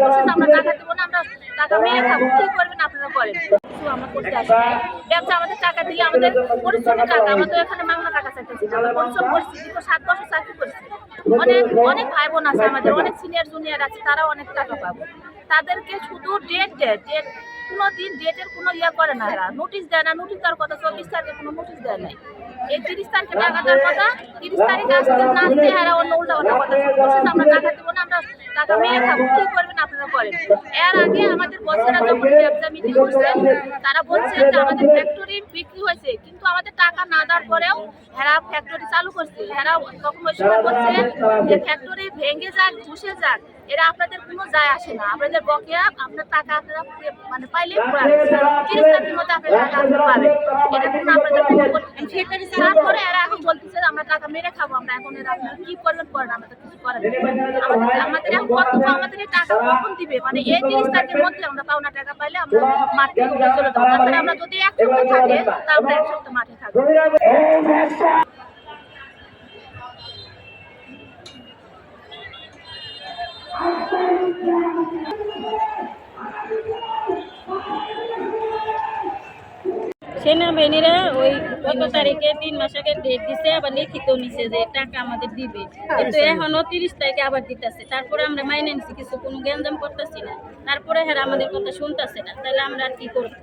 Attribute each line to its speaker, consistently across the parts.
Speaker 1: টাকা ব্যবসা আমাদের পরিশ্রমের টাকা। সাত বছর চাকরি করছি। অনেক অনেক ভাই বোন আছে আমাদের, অনেক সিনিয়র জুনিয়র আছে, তারাও অনেক টাকা পাবো। তাদেরকে শুধু ডেট দেয় ডেট কোনো দিন ডেটের কোনো ইয়ে করে না এরা নোটিশ দেয় না নোটিশ দেওয়ার কথা, চব্বিশ তারিখে কোনো নোটিশ দেয় নাই। এই তিরিশ তারিখে টাকা দেওয়ার কথা, তিরিশ তারিখ আসতে না আসতে এরা অন্য উল্টা কথা। যে আমরা টাকা দেবো না, আমরা টাকা মেরে খাব। কি করবেন আপনারা করেন। এর আগে আমাদের বসেরা যখন ব্যবসা মিটিং করছে, তারা বলছে যে আমাদের ফ্যাক্টরি বিক্রি হয়েছে, কিন্তু আমাদের টাকা না দেওয়ার পরেও এরা ফ্যাক্টরি চালু করছে। এরা তখন ওই সময় বলছে যে ফ্যাক্টরি ভেঙে যাক, ধসে যাক, এরা আপনাদের কোনো যায় আসে না। আপনাদের বকেয়া, আপনার টাকা আপনারা মানে পাইলে তিরিশ তারিখের মধ্যে আপনার টাকা আপনারা পাবেন এটা কোনো আপনাদের। তারপরে এরা এখন বলতেছে যে আমরা টাকা মেরে খাব আমরা এখন এরা কি করবেন করেন আমাদের কিছু করেন আমাদের এখন কত আমাদের টাকা কখন দিবে? মানে এই তিরিশ তারিখের মধ্যে আমরা পাওনা টাকা পাইলে আমরা মাঠ চলে যাব। তাছাড়া আমরা যদি এক সপ্তাহ থাকে তা আমরা এক সপ্তাহ মাঠে থাকব।
Speaker 2: সেনাবাহিনীরা ওই গত তারিখে তিন মাস আগে ডেট দিছে আবার লিখিত নিছে যে টাকা আমাদের দিবে। কিন্তু এখনও তিরিশ তারিখে আবার দিতেছে। তারপরে আমরা মাইনে নিছি কিছু কোনো গ্যাঞ্জাম করতেছি না। তারপরে হ্যাঁ আমাদের কথা শুনতেছে না। তাহলে আমরা আর কি করব?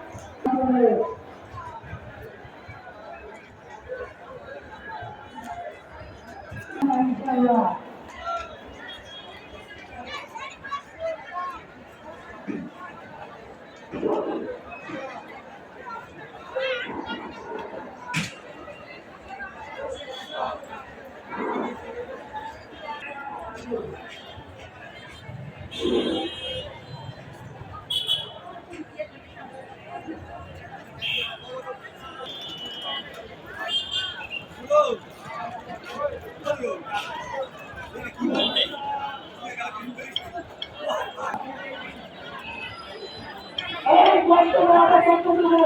Speaker 2: ইনশাআল্লাহ Thank you.
Speaker 3: এই বর্তমানে বর্তমানে